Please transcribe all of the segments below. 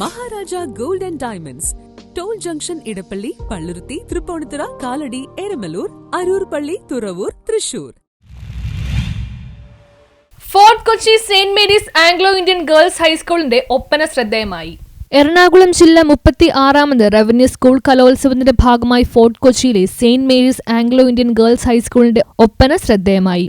Maharaja gold and diamonds. Toll junction Edappally Palluruthy Tripunithura Kalady Eramalloor Aroor പള്ളി Thuravoor Thrissur. Fort Kochi Saint Mary's Anglo Indian Girls ഹൈസ്കൂളിന്റെ Oppana ശ്രദ്ധേയമായി. എറണാകുളം ജില്ല മുപ്പത്തി ആറാമത് revenue school കലോത്സവത്തിന്റെ ഭാഗമായി Fort കൊച്ചിയിലെ Saint Mary's Anglo Indian Girls ഹൈസ്കൂളിന്റെ Oppana ശ്രദ്ധേയമായി.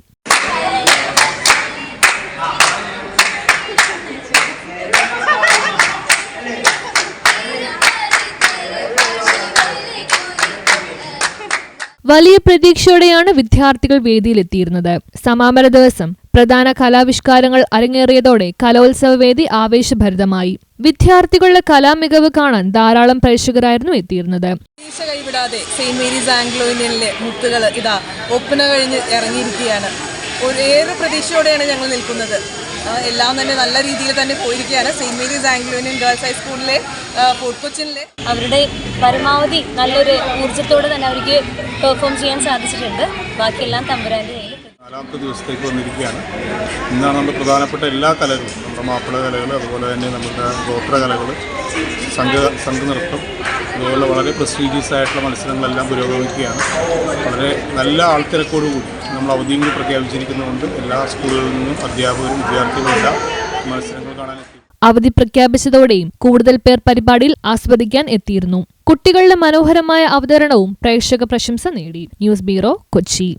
വലിയ പ്രതീക്ഷയോടെയാണ് വിദ്യാർത്ഥികൾ വേദിയിലെത്തിയിരുന്നത്. സമാപന ദിവസം പ്രധാന കലാവിഷ്കാരങ്ങൾ അരങ്ങേറിയതോടെ കലോത്സവ വേദി ആവേശഭരിതമായി. വിദ്യാർത്ഥികളുടെ കലാമികവ് കാണാൻ ധാരാളം പ്രേക്ഷകരായിരുന്നു എത്തിയിരുന്നത്. കൈവിടാതെ സെയിന്റ് മേരീസ് ആംഗ്ലോ മുത്തുകൾ ഇതാ ഒപ്പന കഴിഞ്ഞ് ഇറങ്ങിയിരിക്കുകയാണ്. ഒരു ഏറെ പ്രതീക്ഷയോടെയാണ് ഞങ്ങൾ നിൽക്കുന്നത്. എല്ലാം തന്നെ നല്ല രീതിയിൽ തന്നെ പോയിരിക്കുകയാണ്. Saint Mary's Anglo Indian Girls ഹൈസ്കൂളിലെ ഫോർട്ട് കൊച്ചിനിലെ. അവരുടെ പരമാവധി നല്ലൊരു ഊർജത്തോടെ തന്നെ അവർക്ക് പെർഫോം ചെയ്യാൻ സാധിച്ചിട്ടുണ്ട്. ബാക്കിയെല്ലാം തമ്പുരാന്റെ കയ്യിൽ നാലാമത്തെ ദിവസത്തേക്ക് വന്നിരിക്കുകയാണ്. ഇന്നാണ് നമ്മുടെ പ്രധാനപ്പെട്ട എല്ലാ കലകളും നമ്മുടെ മാപ്പിള കലകൾ അതുപോലെ തന്നെ നമ്മുടെ ഗോത്ര കലകൾ സംഘ സംഘനൃത്തം അതുപോലെ വളരെ പ്രസ്റ്റീജിയസ് ആയിട്ടുള്ള മത്സരങ്ങളെല്ലാം പുരോഗമിക്കുകയാണ്. വളരെ നല്ല ആൾത്തിരക്കോടുകൂടി നമ്മൾ അവധിയും പ്രഖ്യാപിച്ചിരിക്കുന്നതുകൊണ്ട് എല്ലാ സ്കൂളുകളിൽ നിന്നും അധ്യാപകരും വിദ്യാർത്ഥികളും എല്ലാം മത്സരങ്ങൾ കാണാൻ അവധി പ്രഖ്യാപിച്ചതോടെയും കൂടുതൽ പേർ പരിപാടിയിൽ ആസ്വദിക്കാൻ എത്തിയിരുന്നു. കുട്ടികളുടെ മനോഹരമായ അവതരണവും പ്രേക്ഷക പ്രശംസ നേടി. News bureau Kochi.